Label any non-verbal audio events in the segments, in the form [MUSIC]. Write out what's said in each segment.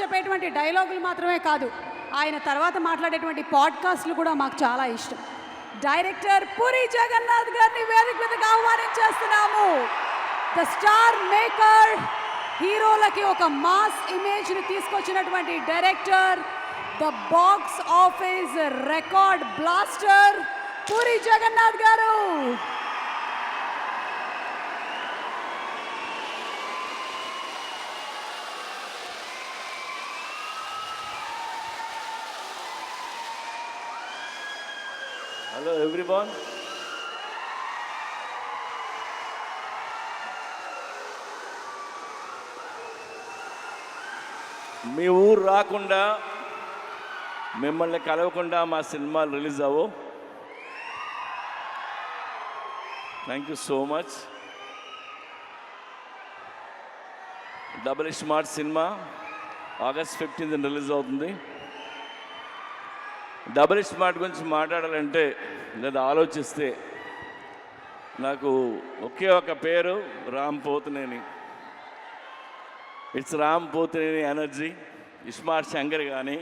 చెప్పేటువంటి డైలాగులు మాత్రమే కాదు ఆయన తర్వాత మాట్లాడేటువంటి పాడ్కాస్ట్లు కూడా మాకు చాలా ఇష్టం. డైరెక్టర్ పూరి జగన్నాథ్ గారిని వేదిక మీదకి ఆహ్వానించేస్తున్నాము ద స్టార్ మేకర్ హీరోలకి ఒక మాస్ ఇమేజ్ని తీసుకొచ్చినటువంటి director the box office record blaster Puri Jagannadh గారు. హలో ఎవ్రీవన్ మీ ఊరు రాకుండా మిమ్మల్ని కలవకుండా మా సినిమాలు రిలీజ్ అవ్వు. Thank you so much double smart cinema August fifteenth release అవుతుంది. డబుల్ స్మార్ట్ గురించి మాట్లాడాలంటే లేదా ఆలోచిస్తే నాకు ఒకే ఒక పేరు Ram Pothineni. It's Ram Pothineni energy ismart Shankar కానీ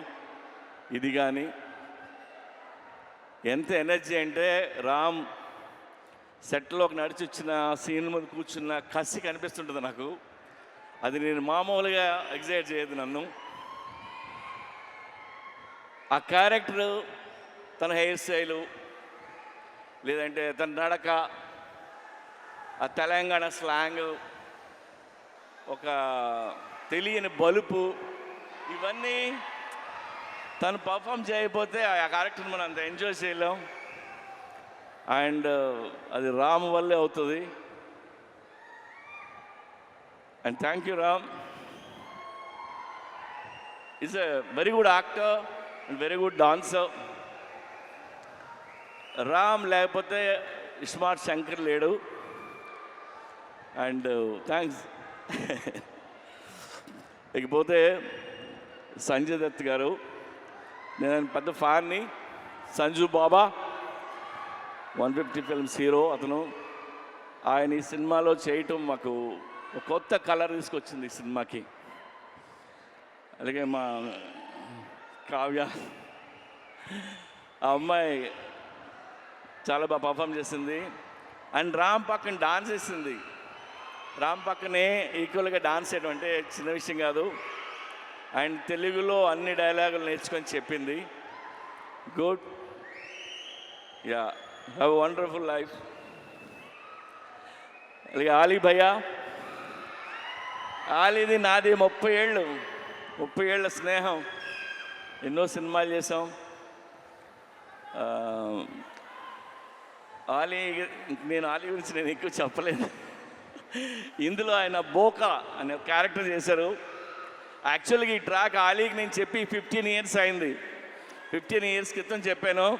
ఇది కానీ ఎంత ఎనర్జీ అంటే రామ్ సెట్లోకి నడిచి వచ్చిన సీన్ మీద కూర్చున్న కసి కనిపిస్తుంటుంది నాకు. అది నేను మామూలుగా ఎగ్జైట్ చేయదు నన్ను. ఆ క్యారెక్టర్ తన హెయిర్ స్టైలు లేదంటే తన నడక ఆ తెలంగాణ స్లాంగ్ ఒక తెలియని బలుపు ఇవన్నీ తను పర్ఫామ్ చేయకపోతే ఆ క్యారెక్టర్ మనం అంత ఎంజాయ్ చేయలేం. అండ్ అది రామ్ వల్లే అవుతుంది. And thank you Ram. Is a very good actor and very good dancer Ram లేకపోతే స్మార్ట్ శంకర్ లేడు. అండ్ థ్యాంక్స్ uh, [LAUGHS] ఇకపోతే సంజయ్ దత్ గారు. నేను పెద్ద ఫ్యాన్ని. Sanju Baba. One fifty films hero అతను. ఆయన ఈ సినిమాలో చేయటం మాకు కొత్త కలర్ తీసుకొచ్చింది ఈ సినిమాకి. అలాగే మా కావ్య. ఆ అమ్మాయి చాలా బాగా పర్ఫామ్ చేసింది. అండ్ రామ్ పక్కన డాన్స్ వేసింది రామ్ పక్కనే ఈక్వల్గా డాన్స్ చేయడం అంటే చిన్న విషయం కాదు. అండ్ తెలుగులో అన్ని డైలాగులు నేర్చుకొని చెప్పింది. Good ya have wonderful life అలాగే ఆలీ భయ్యా. ఆలీది నాది ముప్పై ఏళ్ళు. ముప్పై ఏళ్ళ స్నేహం. ఎన్నో సినిమాలు చేసాం ఆలీ నేను ఆలీ గురించి నేను ఎక్కువ చెప్పలేను. ఇందులో ఆయన బోకా అనే క్యారెక్టర్ చేశారు. యాక్చువల్గా ఈ ట్రాక్ ఆలీకి నేను చెప్పి ఫిఫ్టీన్ ఇయర్స్ అయింది. ఫిఫ్టీన్ ఇయర్స్ క్రితం చెప్పాను.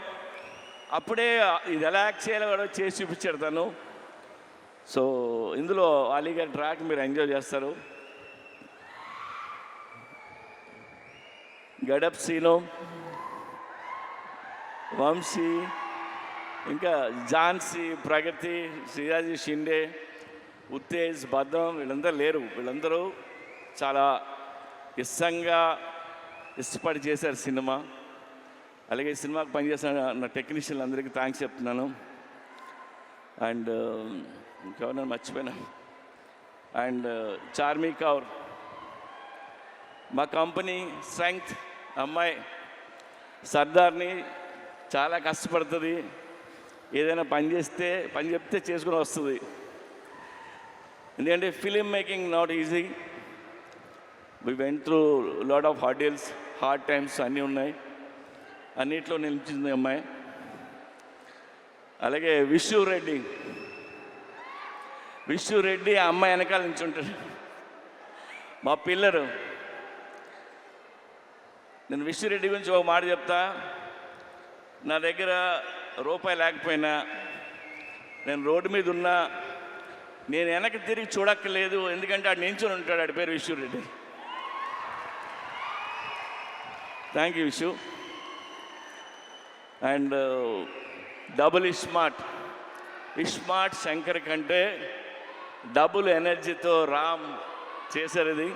అప్పుడే ఇది ఎలా యాక్ట్ చేయాలో కూడా చేసి చూపించాడు తను. సో ఇందులో ఆలీ ట్రాక్ మీరు ఎంజాయ్ చేస్తారు. గడప్ వంశీ ఇంకా ఝాన్సీ ప్రగతి శ్రీరాజీ షిండే ఉత్తేజ్ భద్రం వీళ్ళందరూ లేరు. వీళ్ళందరూ చాలా ఇష్టంగా ఇష్టపడి చేశారు సినిమా. అలాగే సినిమాకు సినిమాకి పనిచేసిన నా టెక్నీషియన్లు అందరికీ థ్యాంక్స్ చెప్తున్నాను. అండ్ ఇంకెవరైనా మర్చిపోయినా. అండ్ చార్మీ కౌర్ మా కంపెనీ స్ట్రెంగ్త్ అమ్మాయి సర్దార్ని చాలా కష్టపడుతుంది. ఏదైనా పని చేస్తే పని చెప్తే చేసుకుని వస్తుంది. ఎందుకంటే film making not easy we went through lot of hurdles hard times అన్నీ ఉన్నాయి. అన్నిట్లో నిలిచింది అమ్మాయి. అలాగే విష్ణు రెడ్డి. విష్ణు రెడ్డి ఆ అమ్మాయి వెనకాల నుంచి ఉంటాడు. మా పిల్లరు నేను విష్ణురెడ్డి గురించి ఒక మాట చెప్తా. నా దగ్గర రూపాయి లేకపోయినా నేను రోడ్డు మీద ఉన్నా నేను వెనక్కి తిరిగి చూడక్కర్లేదు ఎందుకంటే ఆడు నించుని ఉంటాడు ఆడి పేరు Vishnu Reddy. Thank you Vishu and double iSmart iSmart Shankar కంటే డబుల్ ఎనర్జీతో రామ్ చేశారు ఇది.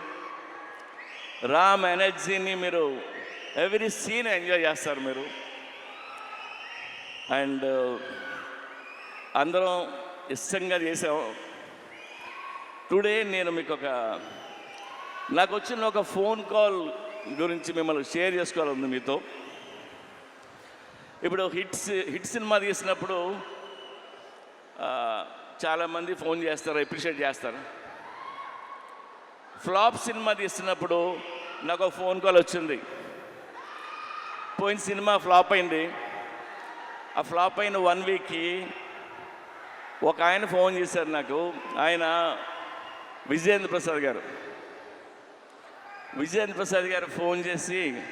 రామ్ ఎనర్జీని మీరు ఎవ్రీ సీన్ ఎంజాయ్ చేస్తారు మీరు. అండ్ uh, అందరం ఇష్టంగా చేసాం. టుడే నేను మీకు ఒక నాకు వచ్చిన ఒక ఫోన్ కాల్ గురించి మిమ్మల్ని షేర్ చేసుకోవాలంది మీతో. ఇప్పుడు హిట్స్ హిట్ సినిమా తీసినప్పుడు చాలామంది ఫోన్ చేస్తారు అప్రిషియేట్ చేస్తారు. ఫ్లాప్ సినిమా తీస్తున్నప్పుడు నాకు ఒక ఫోన్ కాల్ వచ్చింది. పోయిన సినిమా ఫ్లాప్ అయింది. ఆ ఫ్లాప్ అయిన వన్ వీక్కి ఒక ఆయన ఫోన్ చేశారు నాకు. ఆయన విజయేంద్ర ప్రసాద్ గారు. విజయేంద్ర ప్రసాద్ గారు ఫోన్ చేసి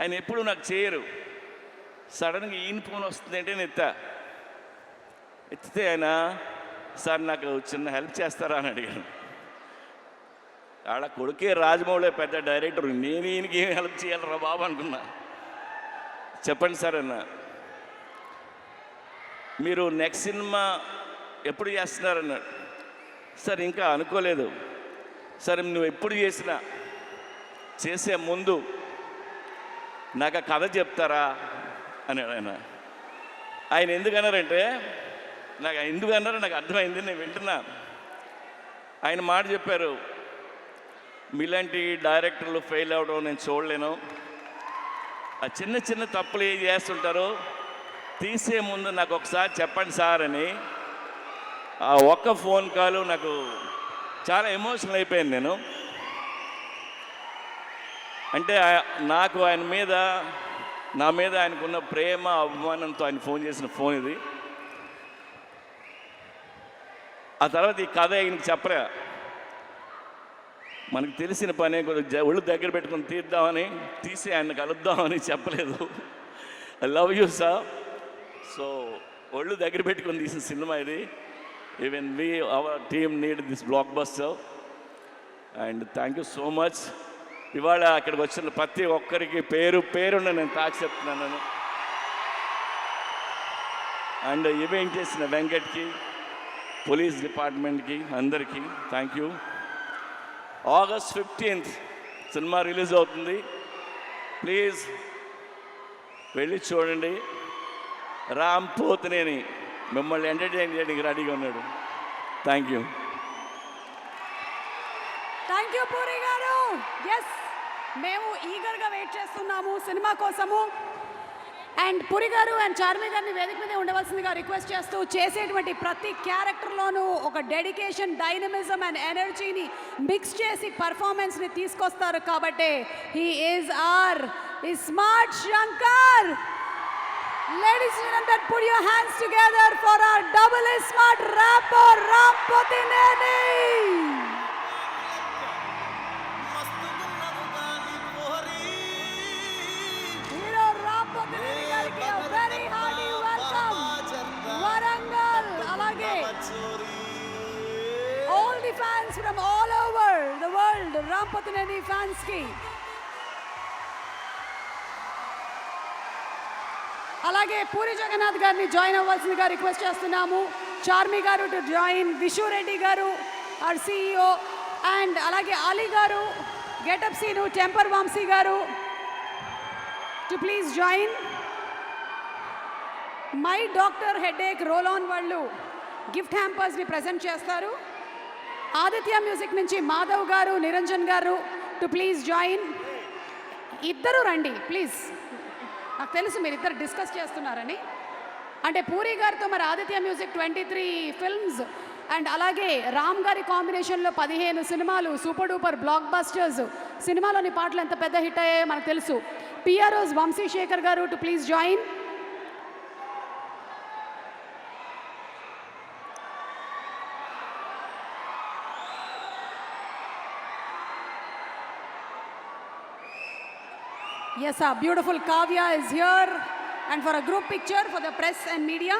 ఆయన ఎప్పుడు నాకు చేయరు. సడన్గా ఈయన ఫోన్ వస్తుంది అంటే నేను ఎత్తా. ఎత్తితే ఆయన సార్ నాకు చిన్న హెల్ప్ చేస్తారా? అని అడిగాను ఆడ కొడుకే రాజమౌళి పెద్ద డైరెక్టర్ నేను ఈయనకి ఏం హెల్ప్ చేయాలరా బాబు అనుకున్నా. చెప్పండి సార్ అన్న. మీరు నెక్స్ట్ సినిమా ఎప్పుడు చేస్తున్నారన్నాడు సార్ ఇంకా అనుకోలేదు. సరే నువ్వు ఎప్పుడు చేసినా? చేసే ముందు నాకు ఆ కథ చెప్తారా? అన్నాడు ఆయన ఆయన ఎందుకన్నారంటే నాకు ఎందుకన్నారో నాకు అర్థమైంది నేను వింటున్నా. ఆయన మాట చెప్పారు మీలాంటి డైరెక్టర్లు ఫెయిల్ అవడం నేను చూడలేను. ఆ చిన్న చిన్న తప్పులు ఏం చేస్తుంటారో తీసే ముందు నాకు ఒకసారి చెప్పండి సార్ అని. ఆ ఒక్క ఫోన్ కాల్ నాకు చాలా ఎమోషనల్ అయిపోయాను నేను. అంటే నాకు ఆయన మీద నా మీద ఆయనకున్న ప్రేమ అభిమానంతో ఆయన ఫోన్ చేసిన ఫోన్ ఇది. ఆ తర్వాత ఈ కథ ఆయనకు చెప్పలే. మనకు తెలిసిన పనే కొద్దిగా ఒళ్ళు దగ్గర పెట్టుకొని తీద్దామని తీసి ఆయన కలుద్దామని చెప్పలేదు. I love you sir so ఒళ్ళు దగ్గర పెట్టుకొని తీసిన సినిమా ఇది. Even we our team need this blockbuster and thank you so much ఇవాళ అక్కడికి వచ్చిన ప్రతి ఒక్కరికి పేరు పేరున్న నేను తాకి చెప్తున్నాను. అండ్ ఈవెంట్ చేసిన వెంకట్కి పోలీస్ డిపార్ట్మెంట్కి అందరికీ thank you August fifteenth cinema release అవుతుంది. ప్లీజ్ వెళ్ళి చూడండి. రామ్ పోతునేని మిమ్మల్ని ఎంటర్టైన్ చేయడానికి రెడీగా ఉన్నాడు. Thank you thank you Puri గారు. ఎస్ మేము ఈగర్గా వెయిట్ చేస్తున్నాము సినిమా కోసము. అండ్ పురి గారు అండ్ చార్మి గారిని వేదిక మీద ఉండవలసిందిగా రిక్వెస్ట్ చేస్తూ చేసేటువంటి ప్రతి క్యారెక్టర్లోనూ ఒక డెడికేషన్ డైనమిజం అండ్ ఎనర్జీని మిక్స్ చేసి పర్ఫార్మెన్స్ని తీసుకొస్తారు కాబట్టి he is our iSmart Shankar ladies and gentlemen, put your for our double our smart rapper rapper Ram fans from all over the world the world, అలాగే పూరి జగన్నాథ్ గారిని జాయిన్ అవ్వాల్సిందిగా రిక్వెస్ట్ చేస్తున్నాము. చార్మి గారు to join Vishu Reddy గారు are CEO and అలాగే అలీ గారు getup Seenu Temper Vamsi garu to please join my doctor headache role on వాళ్ళు gift హ్యాంపర్స్ని present చేస్తారు. ఆదిత్య మ్యూజిక్ నుంచి మాధవ్ గారు నిరంజన్ గారు టు ప్లీజ్ జాయిన్ ఇద్దరు రండి ప్లీజ్ నాకు తెలుసు మీరు ఇద్దరు డిస్కస్ చేస్తున్నారని. అంటే పూరి గారితో మరి Aditya music twenty three films and అలాగే రామ్ గారి కాంబినేషన్లో పదిహేను సినిమాలు సూపర్ డూపర్ బ్లాక్ బస్టర్స్ సినిమాలోని పాటలు ఎంత పెద్ద హిట్ అయ్యాయో మనకు తెలుసు. PROs Vamsi Shekhar garu to please join Yes, our beautiful Kavya is here and for a group picture for the press and media.